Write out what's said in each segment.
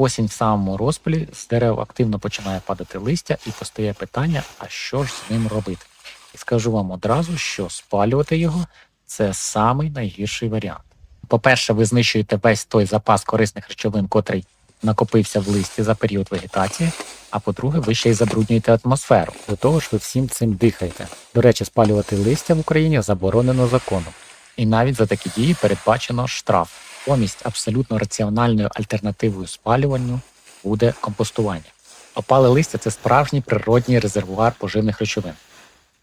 Осінь в самому розпалі, з дерев активно починає падати листя і постає питання, а що ж з ним робити? І скажу вам одразу, що спалювати його це самий найгірший варіант. По-перше, ви знищуєте весь той запас корисних речовин, котрий накопився в листі за період вегетації. А по-друге, ви ще й забруднюєте атмосферу. До того ж, ви всім цим дихаєте. До речі, спалювати листя в Україні заборонено законом. І навіть за такі дії передбачено штраф. Помість абсолютно раціональною альтернативою спалюванню буде компостування. Опале листя це справжній природній резервуар поживних речовин.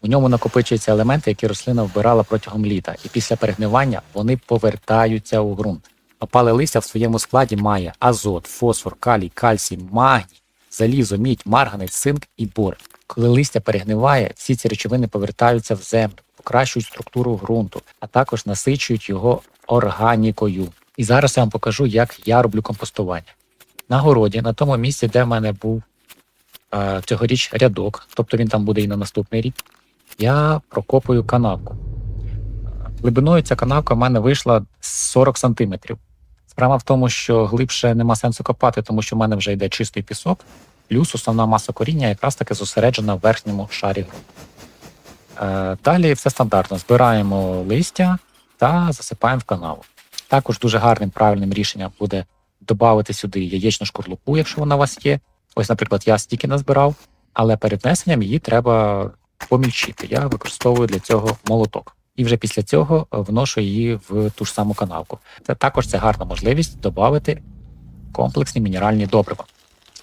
У ньому накопичуються елементи, які рослина вбирала протягом літа, і після перегнивання вони повертаються у ґрунт. Опале листя в своєму складі має азот, фосфор, калій, кальцій, магній, залізо, мідь, марганець, цинк і бор. Коли листя перегниває, всі ці речовини повертаються в землю, покращують структуру ґрунту, а також насичують його органікою. І зараз я вам покажу, як я роблю компостування. На городі, на тому місці, де в мене був е, цьогоріч рядок, тобто він там буде і на наступний рік, я прокопую канавку. Глибиною ця канавка в мене вийшла 40 сантиметрів. Справа в тому, що глибше нема сенсу копати, тому що в мене вже йде чистий пісок, плюс основна маса коріння якраз таки зосереджена в верхньому шарі. Е, далі все стандартно. Збираємо листя та засипаємо в канаву. Також дуже гарним правильним рішенням буде додати сюди яєчну шкурлупу, якщо вона у вас є. Ось, наприклад, я стільки назбирав, але перед внесенням її треба помільчити. Я використовую для цього молоток. І вже після цього вношу її в ту ж саму канавку. Це також це гарна можливість додати комплексні мінеральні добрива.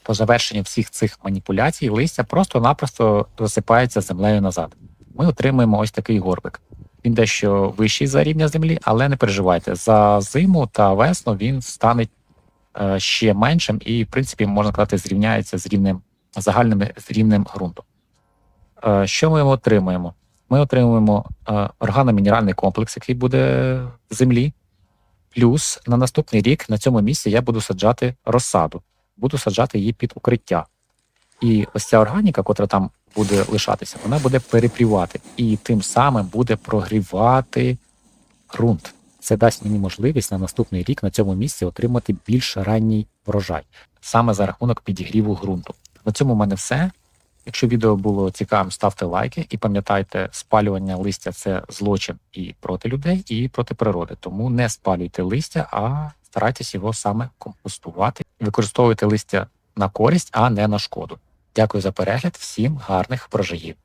По завершенню всіх цих маніпуляцій листя просто-напросто засипається землею назад. Ми отримуємо ось такий горбик. Він дещо вищий за рівня землі, але не переживайте, за зиму та весну він стане е, ще меншим і, в принципі, можна сказати, зрівняється з рівнем загальним з рівнем ґрунту. Е, Що ми отримуємо? Ми отримуємо е, органомінеральний комплекс, який буде в землі. Плюс на наступний рік на цьому місці я буду саджати розсаду, буду саджати її під укриття. І ось ця органіка, котра там буде лишатися, вона буде перепрівати і тим самим буде прогрівати ґрунт. Це дасть мені можливість на наступний рік на цьому місці отримати більш ранній врожай, саме за рахунок підігріву ґрунту. На цьому в мене все. Якщо відео було цікавим, ставте лайки і пам'ятайте, спалювання листя це злочин і проти людей, і проти природи. Тому не спалюйте листя, а старайтесь його саме компостувати. Використовуйте листя на користь, а не на шкоду. Дякую за перегляд, всім гарних врожаїв.